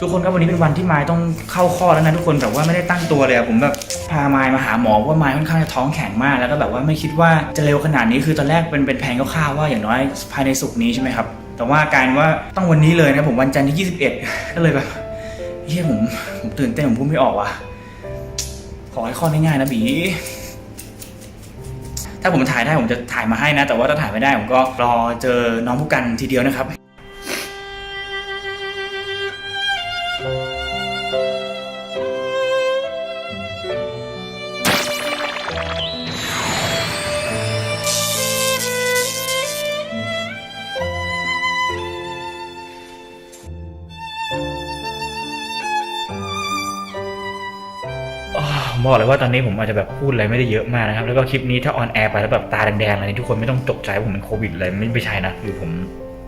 ทุกคนครับวันนี้เป็นวันที่ไม้ต้องเข้าข้อแล้วนะทุกคนแบบว่าไม่ได้ตั้งตัวเลยผมแบบพาไม้มาหาหมอเพราะว่าไม้ค่อนข้างจะท้องแข็งมากแล้วก็แบบว่าไม่คิดว่าจะเร็วขนาดนี้คือตอนแรกเป็นเป็นแผนคร่าวๆว่าอย่างน้อยภายในสุกนี้ใช่ไหมครับ แต่ว่าการว่าต้องวันนี้เลยนะผมวันจันทร์ที่ 21 ก็เลยแบบเฮ้ยผมผมตื่นเต้นผมพูดไม่ออกว่ะขอให้ข้อดง่ายๆนะบี ถ้าผมถ่ายได้ผมจะถ่ายมาให้นะ แต่ว่าถ้าถ่ายไม่ได้ผมก็รอเจอน้องผู้กันทีเดียวนะครับ บอกเลยว่าตอนนี้ผมอาจจะแบบพูดอะไรไม่ได้เยอะมากนะครับ แล้วก็คลิปนี้ถ้าออนแอร์ไปแล้วแบบตาแดงๆอะไรนี่ทุกคนไม่ต้องตกใจผมเป็นโควิดเลยไม่ไม่ใช่นะคือผม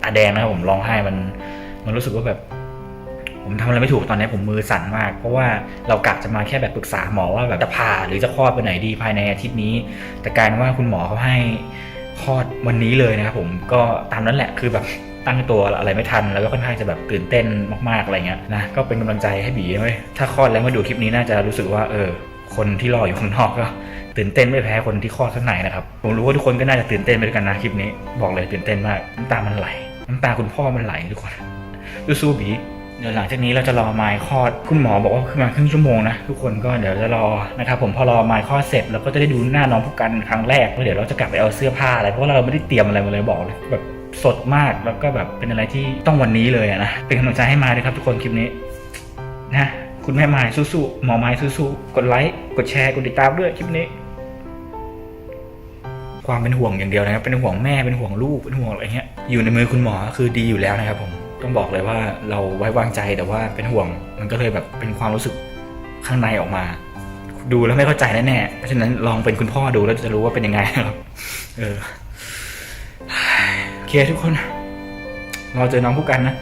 ตาแดงนะครับผมร้องไห้มัน มันรู้สึกว่าแบบผมทำอะไรไม่ถูกตอนนี้ผมมือสั่นมาก เพราะว่าเรากะจะมาแค่แบบปรึกษาหมอว่าแบบจะผ่าหรือจะคลอดไปไหนดีภายในอาทิตย์นี้ แต่กลารว่าคุณหมอเขาให้คลอดวันนี้เลยนะครับผมก็ตามนั้นแหละคือแบบตั้งตัวอะไรไม่ทันแล้วก็ค่อนข้างจะแบบตื่นเต้นมากๆอะไรเงี้ยนะก็เป็นกำลังใจให้บีไว้ยถ้าคลอดแล้วมาดูคลิปนี้น่าจะรู้สึกว่าเออ คนที่รออยู่ข้างนอกก็ตื่นเต้นไม่แพ้คนที่คลอดข้างในนะครับ ผมรู้ว่าทุกคนก็น่าจะตื่นเต้นไปด้วยกันนะคลิปนี้ บอกเลยตื่นเต้นมากน้ำตามันไหล น้ำตาคุณพ่อมันไหลทุกคนสู้ๆบีเดี๋ยวหลังจากนี้เราจะรอไมค์คลอด คุณหมอบอกว่าประมาณครึ่งชั่วโมงนะทุกคนก็เดี๋ยวจะรอนะครับผมพอรอไมค์คลอดเสร็จเราก็จะได้ดูหน้าน้องผู้กันครั้งแรกแล้วเดี๋ยวเราจะกลับไปเอาเสื้อผ้าอะไรเพราะเราไม่ได้เตรียมอะไรมาเลยบอกเลยแบบสดมากแล้วก็แบบเป็นอะไรที่ต้องวันนี้เลยนะเป็นกำลังใจให้มาเลยครับทุกคนคลิปนี้นะ คุณแม่ไม้สู้ๆหมอไม้สู้ๆกดไลค์กดแชร์กดติดตามด้วยคลิปนี้ ความเป็นห่วงอย่างเดียวนะครับ เป็นห่วงแม่เป็นห่วงลูกเป็นห่วงอะไรเงี้ยอยู่ในมือคุณหมอคือดีอยู่แล้วนะครับ ผมต้องบอกเลยว่าเราไว้วางใจแต่ว่าเป็นห่วงมันก็เลยแบบเป็นความรู้สึกข้างในออกมา ดูแล้วไม่เข้าใจแน่ๆเพราะฉะนั้นลองเป็นคุณพ่อดูแล้วจะรู้ว่าเป็นยังไงครับ เออเคทุกคนรอเจอน้องผู้กันนะ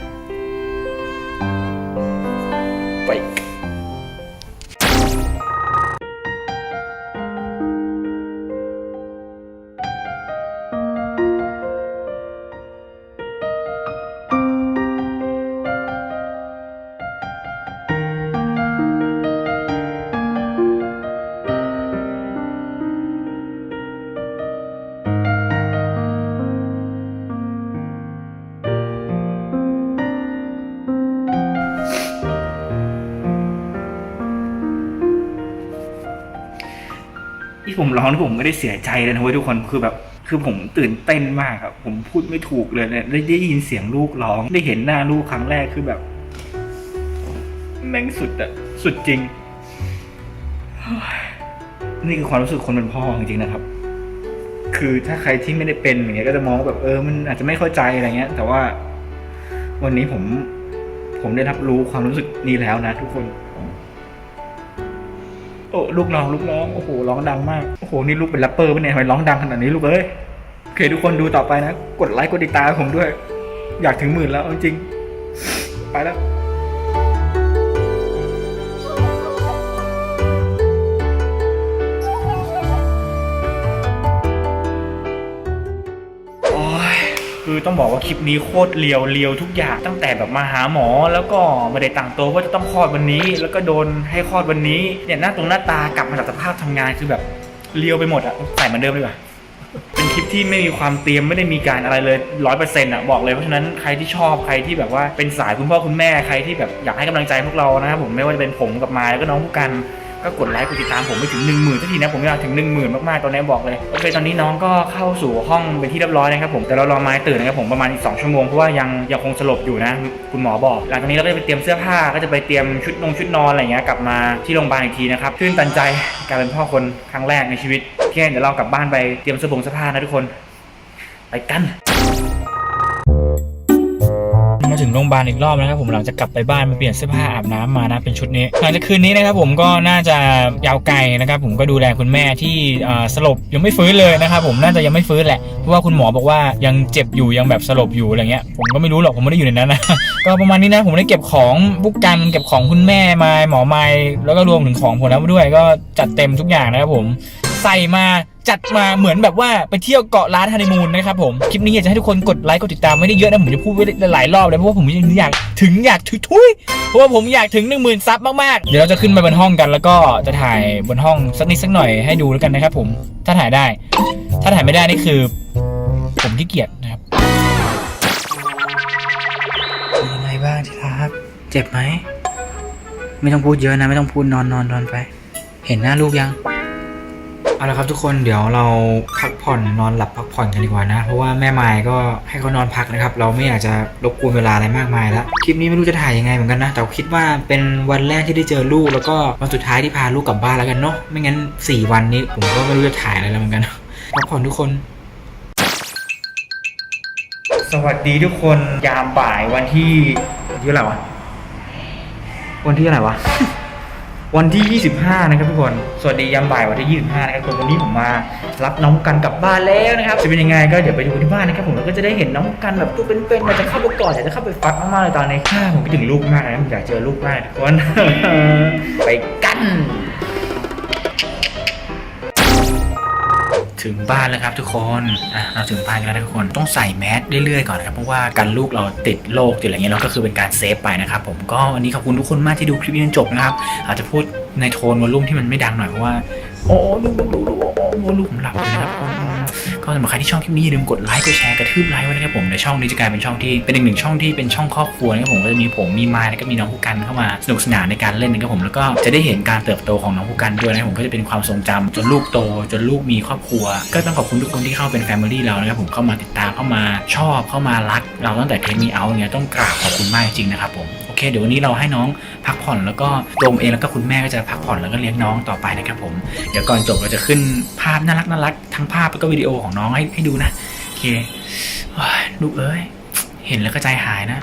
ผมร้องผมไม่ได้เสียใจเลยนะเว้ยทุกคนคือแบบคือผมตื่นเต้นมากครับ ผมพูดไม่ถูกเลยเนี่ยได้ได้ยินเสียงลูกร้อง ได้เห็นหน้าลูกครั้งแรกคือแบบ แม่งสุดอะสุดจริง นี่คือความรู้สึกคนเป็นพ่อจริงๆนะครับ คือถ้าใครที่ไม่ได้เป็นอย่างเงี้ยก็จะมองแบบเออ มันอาจจะไม่เข้าใจอะไรเงี้ย แต่ว่าวันนี้ผม ผมได้รับรู้ความรู้สึกนี้แล้วนะทุกคน โอ้ลูกร้องลูกร้องโอ้โหร้องดังมากโอ้โหนี่ลูกเป็นแรปเปอร์ปะเนี่ยทำไมร้องดังขนาดนี้ลูกเอ้ยโอเคทุกคนดูต่อไปนะ กดไลค์กดติดตามผมด้วย อยากถึงหมื่นแล้วจริงไปแล้ว คือต้องบอกว่าคลิปนี้โคตรเลียวเลียวทุกอย่างตั้งแต่แบบมาหาหมอ แล้วก็ไม่ได้ตั้งตัวว่าจะต้องคลอดวันนี้ แล้วก็โดนให้คลอดวันนี้เนี่ยหน้าตรงหน้าตากลับมาจากสภาพทำงานคือแบบเลียวไปหมดอะใส่เหมือนเดิมเลยว่ะเป็นคลิปที่ไม่มีความเตรียมไม่ได้มีการอะไรเลยร้อยเปอร์เซ็นต์อะบอกเลยเพราะฉะนั้นใครที่ชอบใครที่แบบว่าเป็นสายคุณพ่อคุณแม่ใครที่แบบอยากให้กำลังใจพวกเรานะครับผมไม่ว่าจะเป็นผมกับมายแล้วก็น้องผู้กัน ก็กดไลค์กดติดตามผมไปถึง 1 0,000สักทีนะผมอยากถึง 1 0,000 มากๆตอนนี้บอกเลยโอเคตอนนี้น้องก็เข้าสู่ห้องเป็นที่เรียบร้อยนะครับผมแต่เรารอไม้ตื่นนะครับผมประมาณอีก2ชั่วโมงเพราะว่ายังยังคงสลบอยู่นะ คุณหมอบอก หลังจากนี้เราก็จะไปเตรียมเสื้อผ้าก็จะไปเตรียมชุดนงชุดนอนอะไรเงี้ยกลับมาที่โรงพยาบาลอีกทีนะครับชื่นตันใจการเป็นพ่อคนครั้งแรกในชีวิตโอเคเดี๋ยวเรากลับบ้านไปเตรียมเสื้อผงเสื้อผ้านะทุกคนไปกัน มาถึงโรงพยาบาลอีกรอบนะครับผมหลังจากกลับไปบ้านมาเปลี่ยนเสื้อผ้าอาบน้ำมานะเป็นชุดนี้หลังจากคืนนี้นะครับผมก็น่าจะยาวไกลนะครับผมก็ดูแลคุณแม่ที่อ่าสลบยังไม่ฟื้นเลยนะครับผมน่าจะยังไม่ฟื้นแหละเพราะว่าคุณหมอบอกว่ายังเจ็บอยู่ยังแบบสลบอยู่อะไรเงี้ยผมก็ไม่รู้หรอกผมไม่ได้อยู่ในนั้นนะก็ประมาณนี้นะผมได้เก็บของบุกกันเก็บของคุณแม่มาหมอไม้แล้วก็รวมถึงของผมแล้วด้วยก็จัดเต็มทุกอย่างนะครับผมใส่มา จัดมาเหมือนแบบว่าไปเที่ยวเกาะล้านฮันนีมูนนะครับผม คลิปนี้อยากจะให้ทุกคนกดไลค์กดติดตามไม่ได้เยอะนะผมจะพูดไว้หลายรอบเลยเพราะว่าผมอยากถึงอยากถึงทุยเพราะว่าผมอยากถึง 1 0,000ซับมากๆ เดี๋ยวเราจะขึ้นไปบนห้องกัน แล้วก็จะถ่ายบนห้องสักนิดสักหน่อยให้ดูแล้วกันนะครับผมถ้าถ่ายได้ ถ้าถ่ายไม่ได้นี่คือ ผมขี้เกียจนะครับเป็นยังไงบ้างที่รักเจ็บไหมไม่ต้องพูดเยอะนะ ไม่ต้องพูดนอนนอนนอนไป เห็นหน้าลูกยัง เอาละครับทุกคนเดี๋ยวเราพักผ่อนนอนหลับพักผ่อนกันดีกว่านะ เพราะว่าแม่ไม้ก็ให้เขานอนพักนะครับ เราไม่อยากจะรบกวนเวลาอะไรมากมายแล้วคลิปนี้ไม่รู้จะถ่ายยังไงเหมือนกันนะแต่คิดว่าเป็นวันแรกที่ได้เจอลูกแล้วก็วันสุดท้ายที่พาลูกกลับบ้านแล้วกันเนาะไม่งั้น 4 วันนี้ผมก็ไม่รู้จะถ่ายอะไรแล้วเหมือนกันพักผ่อนทุกคนสวัสดีทุกคนยามบ่ายวันที่วันที่อะไรวะวันที่อะไรวะ วันที่ 25 นะครับทุกคน สวัสดียามบ่ายวันที่ 25 นะครับทุกคนวันนี้ผมมารับน้องกันกลับบ้านแล้วนะครับ จะเป็นยังไงก็เดี๋ยวไปดูที่บ้านนะครับผมแล้วก็จะได้เห็นน้องกันแบบตัวเป็นๆอยากจะเข้าไปกอดอยากจะเข้าไปฟัดมากๆเลยตอนนี้ค่ะผมคิดถึงลูกมากนะผมอยากเจอลูกมากทุกคน ไปกัน ถึงบ้านแล้วครับทุกคนอะเราถึงบ้านกันแล้วทุกคนต้องใส่แมสเรื่อยๆก่อนนะครับเพราะว่ากันลูกเราติดโรคติดอะไรเงี้ยเราก็คือเป็นการเซฟไปนะครับผมก็วันนี้ขอบคุณทุกคนมากที่ดูคลิปนี้จนจบนะครับอาจจะพูดในโทนวอลลุ่มที่มันไม่ดังหน่อยเพราะว่า โอ้ลูกลูกลูกลูกโอ้ลูกผมหลับเลยนะครับก็สำหรับใครที่ชอบคลิปนี้อย่าลืมกดไลค์กดแชร์กระทืบไลค์ไว้นะครับผมในช่องนี้จะกลายเป็นช่องที่เป็นอีกหนึ่งช่องที่เป็นช่องครอบครัวนะครับผมก็จะมีผมมีมายแล้วก็มีน้องผู้กันเข้ามาสนุกสนานในการเล่นนะครับผมแล้วก็จะได้เห็นการเติบโตของน้องผู้กันด้วยนะครับผมก็จะเป็นความทรงจำจนลูกโต จนลูกมีครอบครัว ก็ต้องขอบคุณทุกคนที่เข้าเป็นแฟมิลี่เรานะครับผมเข้ามาติดตามเข้ามาชอบเข้ามารัก เราตั้งแต่เทมีเอาเนี่ยต้องกราบขอบคุณมากจริงๆนะครับผม เคเดี๋ยววันนี้เราให้น้องพักผ่อนแล้วก็ตัวผมเองแล้วก็คุณแม่ก็จะพักผ่อนแล้วก็เลี้ยงน้องต่อไปนะครับผมเดี๋ยวก่อนจบเราจะขึ้นภาพน่ารักน่ารักทั้งภาพแล้วก็วิดีโอของน้องให้ให้ดูนะโอเคโอ้ยลูกเอ้ยเห็นแล้วก็ใจหายนะ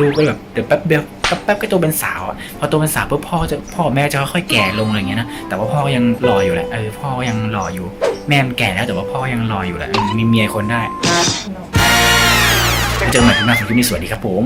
ลูกก็แบบเดี๋ยวแป๊บเดียวแป๊บแป๊บก็โตเป็นสาวอะพอโตเป็นสาวปุ๊บพ่อจะพ่อกับแม่จะค่อยๆแก่ลงอะไรอย่างเงี้ยนะแต่ว่าพ่อก็ยังหล่ออยู่แหละเออพ่อก็ยังหล่ออยู่ แม่มันแก่แล้วแต่ว่าพ่อยังหล่ออยู่แหละอืมมีเมียคนได้เจอกันใหม่ที่หน้าของคลิปนี้สวัสดีครับผม